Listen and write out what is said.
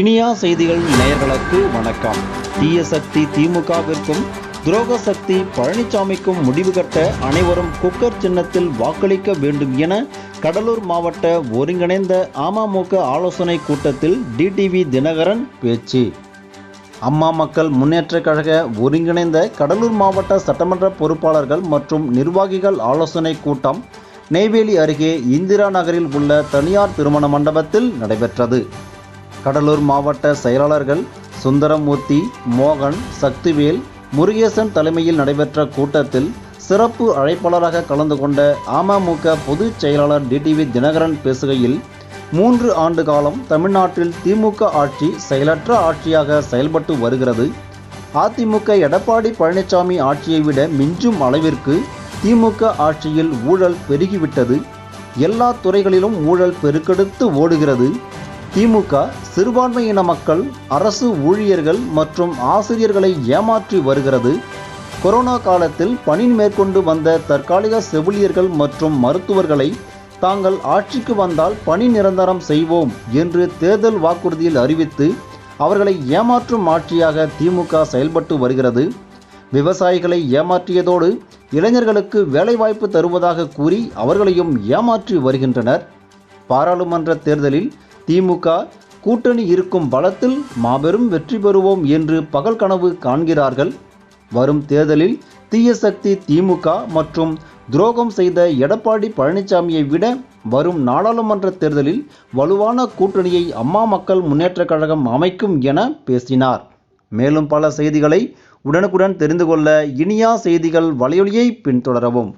இனியா செய்திகள் நேயர்களுக்கு வணக்கம். தீய சக்தி திமுகவிற்கும் துரோக சக்தி பழனிசாமிக்கும் முடிவு கட்ட அனைவரும் குக்கர் சின்னத்தில் வாக்களிக்க வேண்டும் என கடலூர் மாவட்ட ஒருங்கிணைந்த அமமுக ஆலோசனை கூட்டத்தில் டிடிவி தினகரன் பேச்சு. அம்மா மக்கள் முன்னேற்ற கழக ஒருங்கிணைந்த கடலூர் மாவட்ட சட்டமன்ற பொறுப்பாளர்கள் மற்றும் நிர்வாகிகள் ஆலோசனை கூட்டம் நெய்வேலி அருகே இந்திரா நகரில் உள்ள தனியார் திருமண மண்டபத்தில் நடைபெற்றது. கடலூர் மாவட்ட செயலாளர்கள் சுந்தரமூர்த்தி மோகன் சக்திவேல் முருகேசன் தலைமையில் நடைபெற்ற கூட்டத்தில் சிறப்பு அழைப்பாளராக கலந்து கொண்ட அமமுக பொதுச் செயலாளர் டிடிவி தினகரன் பேசுகையில் மூன்று ஆண்டு காலம் தமிழ்நாட்டில் திமுக ஆட்சி செயலற்ற ஆட்சியாக செயல்பட்டு வருகிறது. அதிமுக எடப்பாடி பழனிசாமி ஆட்சியை விட மிஞ்சும் அளவிற்கு திமுக ஆட்சியில் ஊழல் பெருகிவிட்டது. எல்லா துறைகளிலும் ஊழல் பெருக்கெடுத்து ஓடுகிறது. திமுக சிறுபான்மையின மக்கள் அரசு ஊழியர்கள் மற்றும் ஆசிரியர்களை ஏமாற்றி வருகிறது. கொரோனா காலத்தில் பணி மேற்கொண்டு வந்த தற்காலிக செவிலியர்கள் மற்றும் மருத்துவர்களை தாங்கள் ஆட்சிக்கு வந்தால் பணி நிரந்தரம் செய்வோம் என்று தேர்தல் வாக்குறுதியில் அறிவித்து அவர்களை ஏமாற்றும் ஆட்சியாக திமுக செயல்பட்டு வருகிறது. விவசாயிகளை ஏமாற்றியதோடு இளைஞர்களுக்கு வேலைவாய்ப்பு தருவதாக கூறி அவர்களையும் ஏமாற்றி வருகின்றனர். பாராளுமன்ற தேர்தலில் திமுக கூட்டணி இருக்கும் பலத்தில் மாபெரும் வெற்றி பெறுவோம் என்று பகல் கனவு காண்கிறார்கள். வரும் தேர்தலில் தீய சக்தி திமுக மற்றும் துரோகம் செய்த எடப்பாடி பழனிசாமியை விட வரும் நாடாளுமன்ற தேர்தலில் வலுவான கூட்டணியை அம்மா மக்கள் முன்னேற்றக் கழகம் அமைக்கும் என பேசினார். மேலும் பல செய்திகளை உடனுக்குடன் தெரிந்து கொள்ள இனியா செய்திகள் வலையொலியை பின்தொடரவும்.